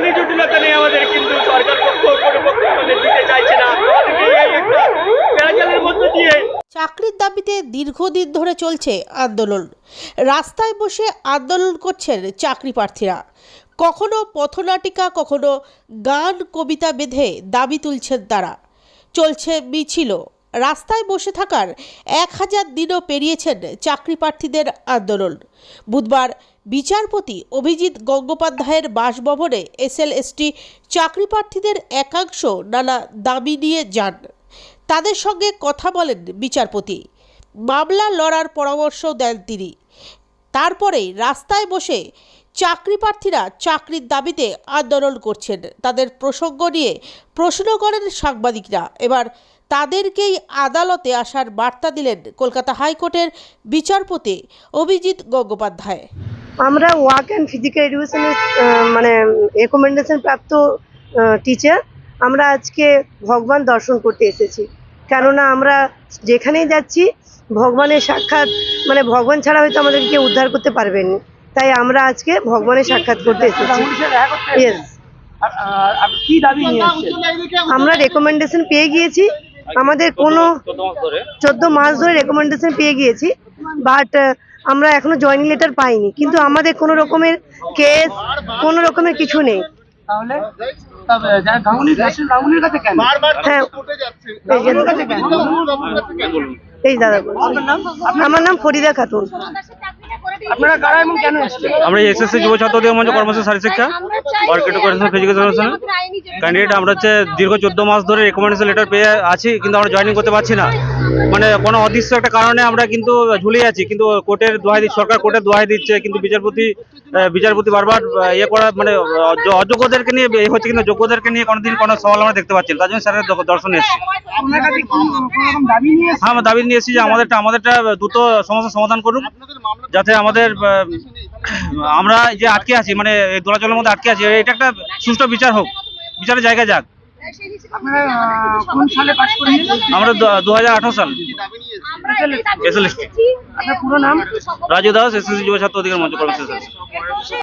আইনি জটিলতা নেই আমাদের, কিন্তু সরকার পক্ষ আমাদের দিতে চাইছে না। চাকরির দাবিতে দীর্ঘদিন ধরে চলছে আন্দোলন। রাস্তায় বসে আন্দোলন করছেন চাকরি প্রার্থীরা। কখনো পথনাটিকা, কখনো গান, কবিতা বেঁধে দাবি তুলছেন তারা। চলছে মিছিলও রাস্তায় বসে থাকার এক হাজার দিনও পেরিয়েছেন চাকরি প্রার্থীদের আন্দোলন। বুধবার বিচারপতি অভিজিৎ গঙ্গোপাধ্যায়ের বাসভবনে এসএলএসটি চাকরি প্রার্থীদের একাংশ নানা দাবি নিয়ে যান। তাদের সঙ্গে কথা বলেন বিচারপতি। মামলা লড়ার পরামর্শ দেন তিনি। তারপরেই রাস্তায় বসে চাকরি প্রার্থীরা চাকরির দাবিতে আন্দোলন করছেন। তাদের প্রসঙ্গ নিয়ে প্রশ্ন করেন সাংবাদিকরা। এবার তাদেরকেই আদালতে আসার বার্তা দিলেন কলকাতা হাইকোর্টের বিচারপতি অভিজিৎ গঙ্গোপাধ্যায়। আমরা ওয়ার্ক অ্যান্ড ফিজিক্যাল এডুকেশনের মানে রেকমেন্ডেশন প্রাপ্ত টিচার আমরা আজকে ভগবান দর্শন করতে এসেছি। কেননা আমরা যেখানেই যাচ্ছি, ভগবানের সাক্ষাৎ মানে ভগবান ছাড়া হয়তো আমাদেরকে উদ্ধার করতে পারবেন না। তাই আমরা আজকে ভগবানের সাক্ষাৎ করতে এসেছি। ইয়েস কি দাবি নিয়ে এসছেন আমরা রেকমেন্ডেশন পেয়ে গিয়েছি। আমাদের কোনো চোদ্দ মাস ধরে। রেকমেন্ডেশন পেয়ে গিয়েছি। বাট আমরা এখনও জয়নিং লেটার পাইনি। কিন্তু আমাদের কোনো রকমের কেস কোনো রকমের কিছু নেই। তাহলে? তবে যারা গাঙ্গুলি ন্যাশনাল গাঙ্গুলির কাছে কেন? হ্যাঁ। এই যে- কাছে কেন এই দাদা আমার নাম ফরিদা খাতুন। আপনারা কারা এবং কেন এসছেন? আমরা এসএসসি যুব ছাত্রদের মঞ্চ কর্মসূচি শারীর শিক্ষা মার্কেট করেছেন ফিজিক্যাল সলিউশন ক্যান্ডিডেট আমরা হচ্ছে দীর্ঘ চোদ্দ মাস ধরে রেকমেন্ডেশন লেটার পেয়ে আছি কিন্তু আমরা জয়েনিং করতে পারছি না। মানে কোনো অদৃশ্য একটা কারণে আমরা কিন্তু ঝুলে আছি কিন্তু কোর্টের দোহাই দিচ্ছে সরকার কোর্টের দোহাই দিচ্ছে কিন্তু বিচারপতি বিচারপতি বারবার ইয়ে করা মানে অযোগ্যদেরকে নিয়ে হচ্ছে কিন্তু যোগ্যদেরকে নিয়ে কোনোদিন কোনো সওয়াল আমরা দেখতে পাচ্ছি না। তার জন্য স্যারের দর্শন এসেছি। হ্যাঁ আমরা দাবি নিয়ে এসেছি যে আমাদেরটা আমাদেরটা দ্রুত সমস্যার সমাধান করুন যাতে আমাদের আহ, আমরা যে আটকে আছি মানে দোলাচলের মধ্যে আটকে আছি এটা একটা সুষ্ঠু বিচার হোক বিচারের জায়গা যাক। আমরা দু হাজার আঠারো সাল। এসএলএসটি আপনার পুরো নাম? রাজু দাস এসএসসি যুব ছাত্র অধিকার মঞ্চ কর্মসূচি